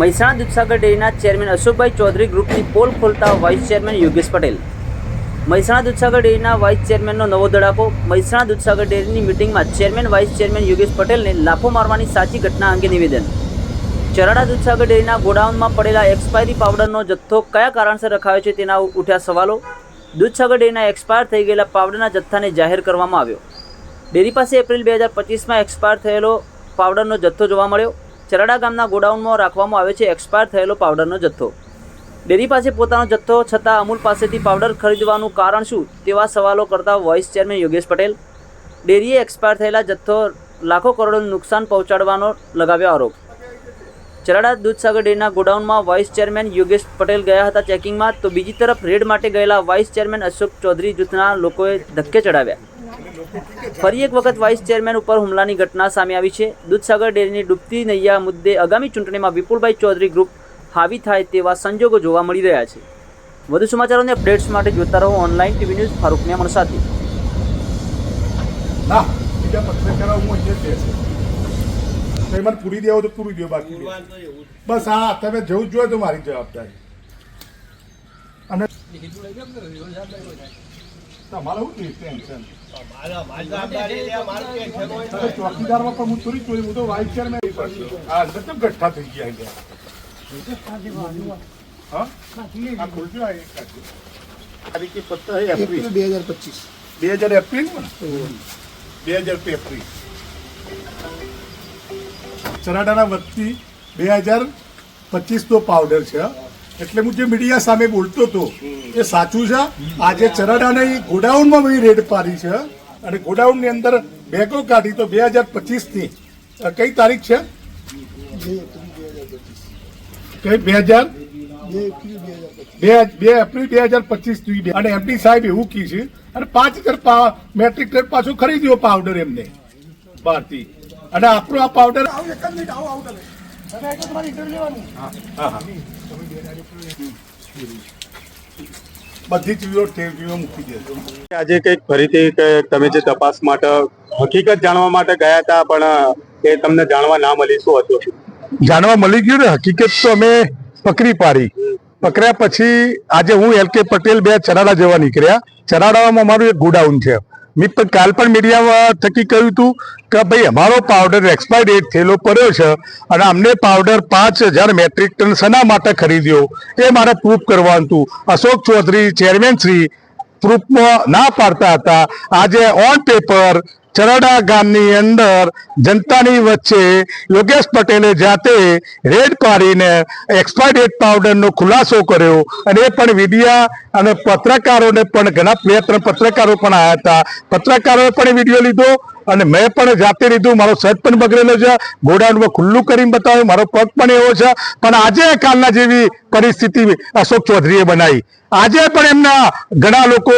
મહેસાણા દૂધસાગર ડેરીના ચેરમેન અશોકભાઈ ચૌધરી ગ્રુપની પોલ ખોલતા વાઇસ ચેરમેન યોગેશ પટેલ. મહેસાણા દૂધસાગર ડેરીના વાઇસ ચેરમેનનો નવો ધડાકો. મહેસાણા દૂધસાગર ડેરીની મિટિંગમાં ચેરમેન, વાઇસ ચેરમેન યોગેશ પટેલને લાફો મારવાની સાચી ઘટના અંગે નિવેદન. ચરાડા દૂધસાગર ડેરીના ગોડાઉનમાં પડેલા એક્સપાયરી પાવડરનો જથ્થો કયા કારણસર રખાયો છે તેના ઉઠ્યા સવાલો. દૂધસાગર ડેરીના એક્સપાયર થઈ ગયેલા પાવડરના જથ્થાને જાહેર કરવામાં આવ્યો. ડેરી પાસે એપ્રિલ બે હજાર પચીસમાં એક્સપાયર થયેલો પાવડરનો જથ્થો જોવા મળ્યો. ચરાડા ગામના ગોડાઉનમાં રાખવામાં આવે છે એક્સપાયર થયેલો પાવડરનો જથ્થો. ડેરી પાસે પોતાનો જથ્થો છતાં અમૂલ પાસેથી પાવડર ખરીદવાનું કારણ શું તેવા સવાલો કરતા વોઇસ ચેરમેન યોગેશ પટેલ. ડેરીએ એક્સપાયર થયેલા જથ્થો લાખો કરોડોનું નુકસાન પહોંચાડવાનો લગાવ્યો આરોપ. ચરાડા દૂધસાગર ડેરીના ગોડાઉનમાં વાઇસ ચેરમેન યોગેશ પટેલ ગયા હતા ચેકિંગમાં તો બીજી તરફ રેડ માટે ગયેલા વાઇસ ચેરમેન અશોક ચૌધરી જૂથના લોકોએ ધક્કે ચડાવ્યા. ફરી એક વખત વાઇસ ચેરમેન ઉપર હુમલાની ઘટના સામે આવી છે. દૂધસાગર ડેરીની ડૂબતી નૈયા મુદ્દે આગામી ચૂંટણીમાં વિપુલભાઈ ચૌધરી ગ્રુપ હાવી થાય તેવા સંજોગો જોવા મળી રહ્યા છે. વધુ સમાચારોને અપડેટ્સ માટે જોતા રહો online TV news Farooq Memon સાથે. પૂરી દેવો તો પૂરી દો બાકી બસ હા, તમે જવું જોઈએ તો મારી જવાબદારી. અને તમારે શું ટેન્શન ચોકીદારમાં પણ હું ચોરી ચોરી હું તો વાઇસ ચેરમેન આ અંદર તો ગઠ્ઠા થઈ ગયા અહીંયા? હા? ખોલજો આ એક તારીખે એપ્રિલ એપ્રિલ. બે હજાર પચીસ. બે હજાર એપ્રિલમાં બે હજાર એપ્રિલ. ચરાડાના વતી બે હજાર પચીસનો પાવડર છે એટલે હું જે મીડિયા સામે બોલતો હતો એ સાચું છે. આજે ચરાડાની ગોડાઉનમાં મેં રેડ પાડી છે. અને ગોડાઉનની અંદર બેગો કાઢી તો બે હજાર પચીસની. કઈ તારીખ છે? બે હજાર કઈ બે હજાર? બે એપ્રિલ બે હજાર પચીસ અને એમડી સાહેબ એવું કી છે અને પાંચ હજાર મેટ્રિક ટન પાછું ખરીદ્યો પાવડર એમને. બહારથી અને આપણો આ પાવડર હા, હા. બધી ચીજો ટેવીઓ મૂકી દેજો આજે કંઈક ફરીથી કે તમે જે તપાસ માટે હકીકત જાણવા માટે ગયા હતા પણ એ તમને જાણવા ના મળી શું હતું? જાણવા મળી ગયું ને હકીકત તો અમે પકડી પાડી. પકડ્યા પછી આજે હું એલ કે પટેલ બે ચરાડા જવા નીકળ્યા. ચરાડામાં મારું એક ગોડાઉન છે. મેં કાલ પણ મીડિયામાં થકી કહ્યું હતું કે ભાઈ, અમારો પાવડર એક્સપાયર ડેટ થયેલો પડ્યો છે અને અમને પાવડર પાંચ હજાર મેટ્રિક ટન શના માટે ખરીદ્યો? એ મારે પ્રૂફ કરવાનું હતું. અશોક ચૌધરી ચેરમેન શ્રી પ્રૂફમાં ના પાડતા હતા. આજે ઓન પેપર ચરાડા ગામની અંદર જનતાની વચ્ચે યોગેશ પટેલે જાતે રેડ પાડીને એક્સપાયર પાવડરનો ખુલાસો કર્યો. અને એ પણ વિડિયા અને પત્રકારોને પણ ઘણા બે પત્રકારો પણ આવ્યા હતા. પત્રકારોએ પણ વીડિયો લીધો અને મેં પણ જાતે લીધું. મારો શર્ટ પણ બગડેલો છે. ગોડાઉનમાં ખુલ્લું કરીને બતાવ્યું. મારો પગ પણ એવો છે. પણ આજે કાલના જેવી પરિસ્થિતિ અશોક ચૌધરીએ બનાવી. આજે પણ એમના ઘણા લોકો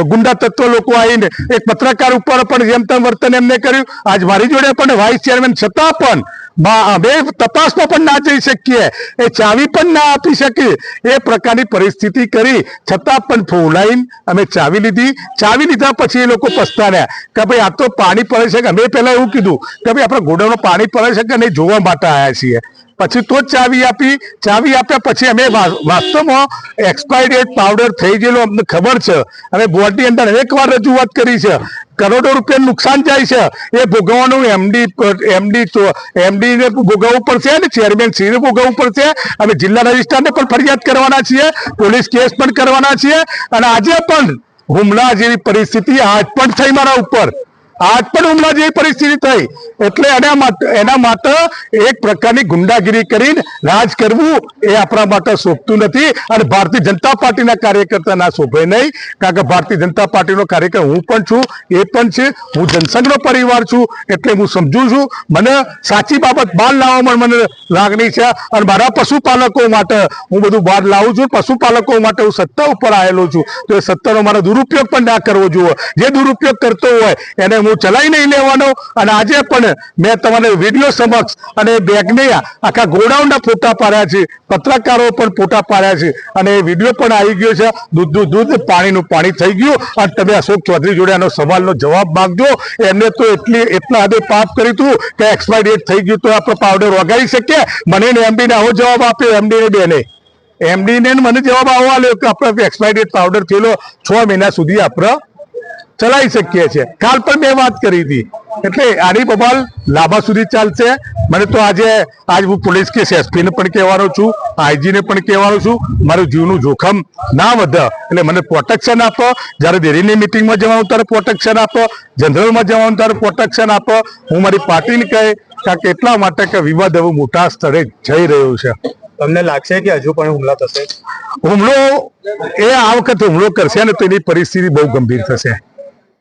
ગુંડા તત્વ લોકો આવીને એક પત્રકાર ઉપર પણ જેમ તેમ વર્તન એમને કર્યું. આજ મારી જોડે પણ વાઇસ ચેરમેન છતાં પણ બા- તપાસમાં પણ ના જઈ શકીએ. એ ચાવી પણ ના આપી શકીએ એ પ્રકારની પરિસ્થિતિ કરી છતાં પણ ફોલાઈન અમે ચાવી લીધી. ચાવી લીધા પછી એ લોકો પસ્તાડ્યા કે ભાઈ આ તો પાણી પડે છે કે અમે પહેલા એવું કીધું કે ભાઈ આપણે ગોડાઉનમાં પાણી પડે છે કે નહીં જોવા માટે આવ્યા છીએ. પછી તો જ ચાવી આપી. ચાવી આપ્યા પછી અમે વાસ્તવમાં એક્સપાયરી ડેટ પાવડર થઈ ગયેલો, અમને ખબર છે. અમે બોર્ડની અંદર એકવાર રજૂઆત કરી છે. કરોડો રૂપિયાનું નુકસાન જાય છે. એ ભોગવવાનું એમડી એમડી તો એમડી ભોગવવું પડશે અને ચેરમેન શ્રીને ભોગવવું પડશે. અમે જિલ્લા રજિસ્ટ્રારને પણ ફરિયાદ કરવાના છીએ. પોલીસ કેસ પણ કરવાના છીએ. અને આજે પણ હુમલા જેવી પરિસ્થિતિ આજ પણ થઈ મારા ઉપર. આજ પણ હુમલા જેવી પરિસ્થિતિ થઈ. એટલે એના એના માટે એક પ્રકારની ગુંડાગીરી કરીને રાજ કરવું એ આપણા માટે શોભતું નથી અને ભારતીય જનતા પાર્ટીના કાર્યકર્તા ના શોભે નહીં. કારણ કે ભારતીય જનતા પાર્ટીનો કાર્યકર હું પણ છું, એ પણ છે. હું જનસંઘનો પરિવાર છું, એટલે હું સમજુ છું. મને સાચી બાબત બહાર લાવવામાં મને લાગણી છે અને મારા પશુપાલકો માટે હું બધું બહાર લાવું છું. પશુપાલકો માટે હું સત્તા ઉપર આવેલો છું. તો એ સત્તાનો મારો દુરુપયોગ પણ ના કરવો જોઈએ. જે દુરુપયોગ કરતો હોય એને હું હું ચલાવી નહીં લેવાનો. અને આજે પણ મેં તમારે વીડિયો સમક્ષ અને બેગને આખા ગોડાઉનના ફોટા પાડ્યા છે. પત્રકારો પણ ફોટા પાડ્યા છે. અને વીડિયો પણ આવી ગયો છે. દૂધ દૂધ પાણીનું પાણી થઈ ગયું. અને તમે અશોક ચૌધરી જોડે આનો સવાલનો જવાબ માગજો. એમને તો એટલી, એટલા હદે પાપ કર્યું હતું કે એક્સપાયર ડેટ થઈ ગયું તો આપણે પાવડર વગાડી શકીએ. મને ને આવો જવાબ આપ્યો એમડીને બેને. એમડી ને મને જવાબ આવવા લો કે આપણે એક્સપાયર ડેટ પાવડર થયેલો છ મહિના સુધી આપણે ચલાવી શકીએ છીએ. કાલ પણ મેં વાત કરી હતી. એટલે આની બબાલ લાંબા સુધી ચાલશે. મને તો આજે આજ હું પોલીસ કેસ એસપી ને પણ કહેવાનો છું આઈજી ને પણ કહેવાનો છું. મારું જીવનું જોખમ ના વધે. એટલે મને પ્રોટેક્શન આપો. જ્યારે ડેરીની મિટિંગમાં જવાનું ત્યારે પ્રોટેક્શન આપો. જનરલમાં જવાનું ત્યારે પ્રોટેક્શન આપો. હું મારી પાર્ટીને કહે કે એટલા માટે કે વિવાદ હવે મોટા સ્તરે જઈ રહ્યો છે. તમને લાગશે કે હજુ પણ હુમલા થશે? હુમલો એ આ વખતે હુમલો કરશે ને તો એની પરિસ્થિતિ બહુ ગંભીર થશે.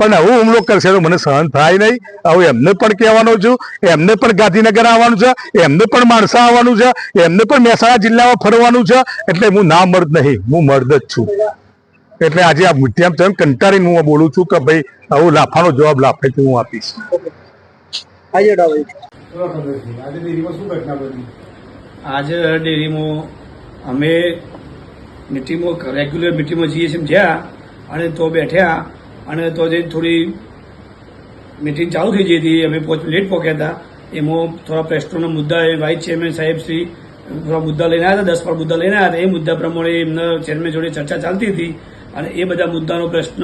પણ આવું હુમલો કરશે તો મને સહન થાય નહીં. આવું એમને પણ કહેવાનો છું એમને પણ ગાંધીનગર આવવાનું છે એમને પણ માણસા આવવાનું છે એમને પણ મહેસાણા જિલ્લામાં ફરવાનું છે એટલે હું ના મર્દ નહીં હું મર્દ જ છું. એટલે આજે આ મીડિયામાં તેમ કંટાળીને હું બોલું છું કે ભાઈ આવું લાફાનો જવાબ લાફેથી હું આપીશ. આજે ડેરીમાં અમે મિટિંગમાં રેગ્યુલર મિટિંગમાં જઈએ છીએ જ્યાં અને તો બેઠ્યા અને તો જે થોડી મિટિંગ ચાલુ થઈ ગઈ હતી, અમે લેટ પહોંચ્યા હતા. એમાં થોડા પ્રશ્નોના મુદ્દા એ વાઇસ ચેરમેન સાહેબ શ્રી, થોડા મુદ્દા લઈને આવ્યા હતા, દસ પર મુદ્દા લઈને આવ્યા હતા. એ મુદ્દા પ્રમાણે એમના ચેરમેન જોડે ચર્ચા ચાલતી હતી. અને એ બધા મુદ્દાનો પ્રશ્ન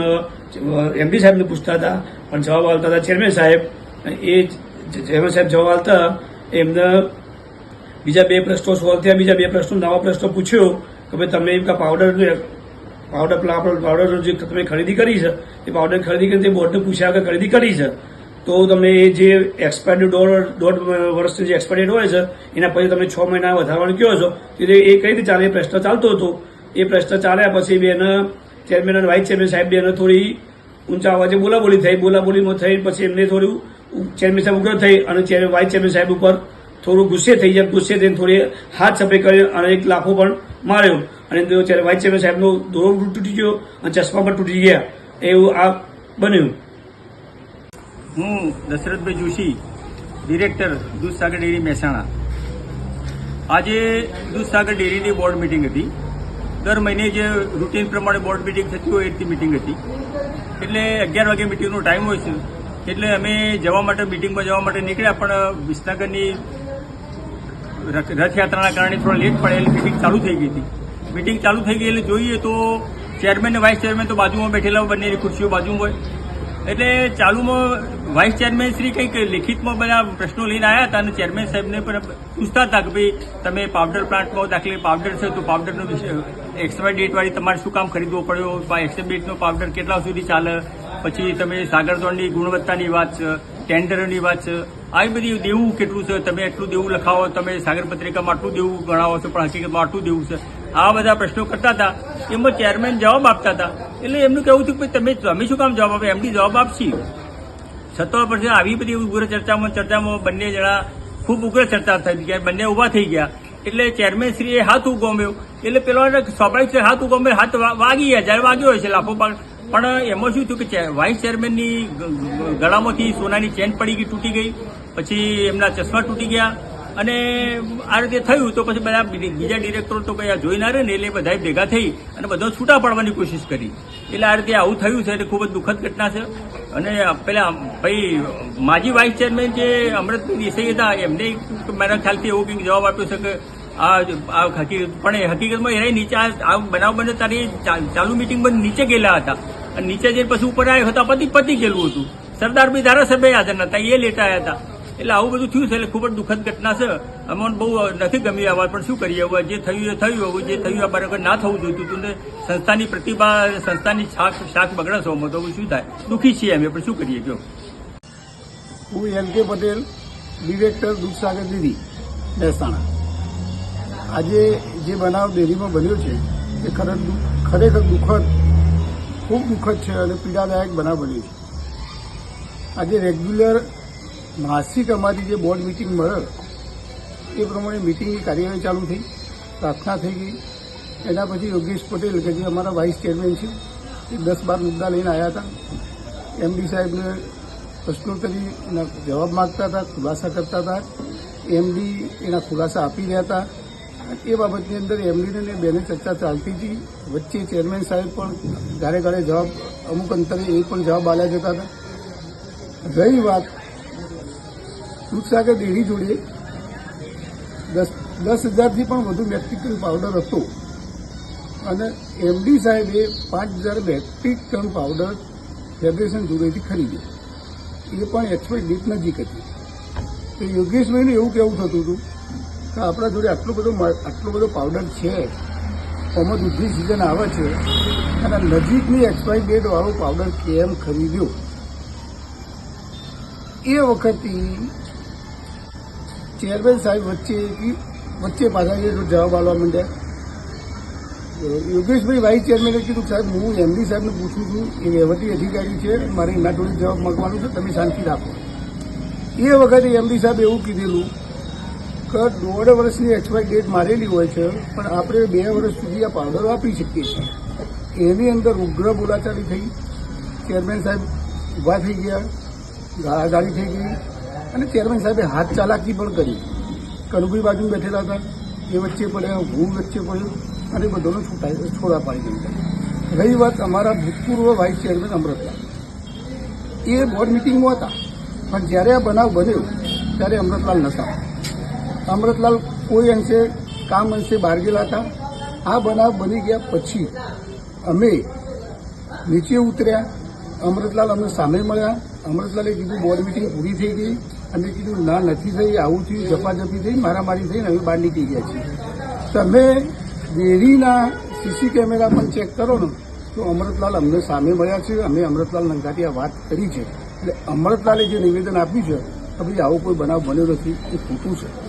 એમડી સાહેબને પૂછતા હતા, પણ જવાબ આવતા હતા ચેરમેન સાહેબ. એ ચેરમેન સાહેબ જવાબ આવતા એમને બીજા બે પ્રશ્નો સોલ્વ થયા. બીજા બે પ્રશ્નો, નવા પ્રશ્નો પૂછ્યો કે ભાઈ તમે એમ કે પાવડર પાવડર પેલા આપણો પાવડર જે તમે ખરીદી કરી છે, એ પાવડર ખરીદી કરી તે બોર્ડને પૂછ્યા કે ખરીદી કરી છે. તો તમે એ જે એક્સપાયર્ડ દોઢ દોઢ વર્ષની જે એક્સપાયર્ડ હોય છે, એના પછી તમે છ મહિના વધારવાનું કહો છો એટલે એ કઈ રીતે ચાલે એ પ્રશ્ન ચાલતો હતો. એ પ્રશ્ન ચાલ્યા પછી બેન, ચેરમેન અને વાઇસ ચેરમેન સાહેબ બેને થોડી ઊંચા અવાજે બોલાબોલી થઈ, બોલાબોલીમાં થઈ પછી એમને થોડું ચેરમેન સાહેબ ઉગ્ર થઈ અને વાઇસ ચેરમેન સાહેબ ઉપર થોડું ગુસ્સે થઈ જાય, ગુસ્સે થઈને થોડી હાથ સફાઈ કરી અને એક લાફો પણ માર્યો. અને ત્યારે વાઇસ ચેરમેન સાહેબનો દોરો તૂટી ગયો અને ચશ્મા પણ તૂટી ગયા. એવું આ બન્યું. હું દશરથભાઈ જોશી, ડિરેક્ટર દૂધસાગર ડેરી મહેસાણા. આજે દૂધસાગર ડેરીની બોર્ડ મિટિંગ હતી. દર મહિને જે રૂટીન પ્રમાણે બોર્ડ મિટિંગ થતી હોય એ મિટિંગ હતી. એટલે અગિયાર વાગે મિટિંગનો ટાઈમ હોય છે. એટલે અમે જવા માટે મિટિંગમાં જવા માટે નીકળ્યા, પણ વિસનગરની રથ- રથયાત્રાના કારણે થોડા લેટ પડે એટલે મિટિંગ ચાલુ થઈ ગઈ હતી. મિટિંગ ચાલુ થઈ ગઈ એટલે જોઈએ તો ચેરમેન ને વાઇસ ચેરમેન તો બાજુમાં બેઠેલા બંનેની ખુરશીઓ બાજુમાં હોય. એટલે ચાલુમાં વાઇસ ચેરમેન શ્રી કંઈક લેખિતમાં બધા પ્રશ્નો લઈને આવ્યા હતા અને ચેરમેન સાહેબને પણ પૂછતા હતા કે ભાઈ, તમે પાવડર પ્લાન્ટમાં દાખલે પાવડર છે તો પાવડરનો એક્સપાયર ડેટવાળી તમારે શું કામ ખરીદવો પડ્યો? એક્સપાયર ડેટનો પાવડર કેટલા સુધી ચાલે? પછી તમે સાગરતોણની ગુણવત્તાની વાત છે, ટેન્ડરની વાત છે. આવી બધી દેવું કેટલું છે? તમે એટલું દેવું લખાવો, તમે સાગર પત્રિકામાં આટલું દેવું ગણાવો છો, પણ હકીકતમાં આટલું દેવું છે. આ બધા પ્રશ્નો કરતા હતા. એમાં ચેરમેન જવાબ આપતા હતા. એટલે એમનું કહેવું હતું કે તમે તમે શું કામ જવાબ આપે? એમની જવાબ આપશી. છતાં પછી આવી બધી ઉગ્ર ચર્ચામાં ચર્ચામાં બંને જણા ખૂબ ઉગ્ર ચર્ચા થઈ ગયા, બંને ઊભા થઈ ગયા. એટલે ચેરમેન શ્રીએ હાથ ઉગોમ્યો. એટલે પેલો સ્વાભાવિક છે, હાથ ઉગોમ્યો હાથ વાગી ગયા, જ્યારે વાગ્યો હોય છે લાફો પણ એમાં શું થયું કે વાઇસ ચેરમેનની ગળામાંથી સોનાની ચેન પડી ગઈ, તૂટી ગઈ. પછી એમના ચશ્મા તૂટી ગયા. અને આ રીતે થયું તો પછી બધા બીજા ડિરેક્ટરો તો કઈ જોઈ ના રહે ને એટલે બધા ભેગા થઈ અને બધો છૂટા પાડવાની કોશિશ કરી. એટલે આ રીતે આવું થયું છે એટલે ખૂબ જ દુઃખદ ઘટના છે. અને પેલા ભાઈ, માજી વાઇસ ચેરમેન જે અમૃતભાઈ દેસાઈ હતા, એમને મારા ખ્યાલથી એવો કંઈક જવાબ આપ્યો છે કે આ હકીકત પણ એ હકીકતમાં એને નીચે આ બનાવ બને ત્યારે ચાલુ મિટિંગ બંધ નીચે ગયેલા હતા. અને નીચે જઈને પછી ઉપર આવ્યા હતા, પતિ પતિ ગયેલું હતું. સરદાર બી ધારાસભ્ય હાજર હતા એ લેતા આવ્યા હતા. એટલે આવું બધું થયું છે એટલે ખૂબ જ દુઃખદ ઘટના છે. અમને બહુ નથી ગમી આ વાત, પણ શું કરીએ? હવે જે થયું એ થયું, હવે જે થયું આ બરાબર ના થવું જોઈતું હતું ને સંસ્થાની પ્રતિભા, સંસ્થાની શાક શાક બગડે છે અમે તો શું થાય? દુઃખી છીએ અમે, પણ શું કરીએ? જો. હું L K Patel, director Dudhsagar દીદી મહેસાણા. આજે જે બનાવ ડેરીમાં બન્યો છે, એ ખરેખર દુઃખદ, ખૂબ દુઃખદ છે અને પીડાદાયક બનાવ બન્યો છે. આજે રેગ્યુલર માસિક અમારી જે બોર્ડ મિટિંગ મળે, એ પ્રમાણે મિટિંગની કાર્યવાહી ચાલુ થઈ, પ્રાર્થના થઈ ગઈ. એના પછી યોગેશ પટેલ, કે જે અમારા વાઇસ ચેરમેન છે, એ દસ બાર મુદ્દા લઈને આવ્યા હતા. એમડી સાહેબને પ્રશ્નોત્તરી એના જવાબ માગતા હતા, ખુલાસા કરતા હતા. એમડી એના ખુલાસા આપી રહ્યા હતા. એ બાબતની અંદર એમડીને અને બેને ચર્ચા ચાલતી હતી. વચ્ચે ચેરમેન સાહેબ પણ ઘરે ઘરે જવાબ, અમુક અંતરે એ પણ જવાબ આલ્યા જતા હતા. રહી વાત દૂધસાગર ડેરી જોડે દસ દસ હજારથી પણ વધુ મેટ્રિક પાવડર હતો. અને એમડી સાહેબે પાંચ હજાર મેટ્રિક ટન પાવડર ફેડરેશન જોડેથી ખરીદ્યો. એ પણ એક્સપાયર ડેટ નજીક હતી તો યોગેશભાઈને એવું કહેવું થતું હતું કે આપણા જોડે આટલો બધો આટલો બધો પાવડર છે. આમાં દૂધની સિઝન આવે છે. અને નજીકની એક્સપાયરી ડેટવાળો પાવડર કેમ ખરીદ્યો? એ વખતે ચેરમેન સાહેબ વચ્ચે વચ્ચે પાછા જવાબ આપવા માંડ્યા. યોગેશભાઈ વાઇસ ચેરમેને કીધું, સાહેબ, હું એમડી સાહેબને પૂછું છું, એ વહીવટી અધિકારી છે, મારે એના જોડે જવાબ માંગવાનો છે, તમે શાંતિ રાખો. એ વખતે એમડી સાહેબ એવું કીધેલું કે દોઢ વર્ષની એક્સપાયર ડેટ મારેલી હોય છે, પણ આપણે બે વર્ષ સુધી આ પાવડર વાપરી શકીએ છીએ. એની અંદર ઉગ્ર બોલાચાલી થઈ. ચેરમેન સાહેબ ઊભા થઈ ગયા, ગાળાગાળી થઈ ગઈ. અને ચેરમેન સાહેબે હાથ ચાલાકી પણ કરી. કનુભાઈ બાજુ બેઠેલા હતા. એ વચ્ચે પડ્યા, હું વચ્ચે પડ્યો અને બધોને છૂટાઈ, છોડા પાડી દીધા. રહી વાત અમારા ભૂતપૂર્વ વાઇસ ચેરમેન અમૃતલાલ એ બોર્ડ મિટિંગમાં હતા. પણ જ્યારે આ બનાવ બન્યો, ત્યારે અમૃતલાલ નતા અમૃતલાલ કોઈ અંશે, કામ અંશે બહાર ગયેલા હતા. આ બનાવ બની ગયા પછી અમે નીચે ઉતર્યા. અમૃતલાલ અમને સામે મળ્યા. અમૃતલાલે કીધું બોર્ડ મિટિંગ પૂરી થઈ ગઈ. અમે કીધું, ના, નથી થઈ, આવું થયું, ઝપાઝપી થઈ, મારામારી થઈને અમે બહાર નીકળી ગયા છીએ. તમે ડેરીના સીસી કેમેરા પણ ચેક કરો ને, તો અમૃતલાલ અમને સામે મળ્યા છે. અમે અમૃતલાલ નંગાટીયા વાત કરી છે. એટલે અમૃતલાલે જે નિવેદન આપ્યું છે, કે ભાઈ, આવો કોઈ બનાવ બન્યો નથી, એ ખોટું છે.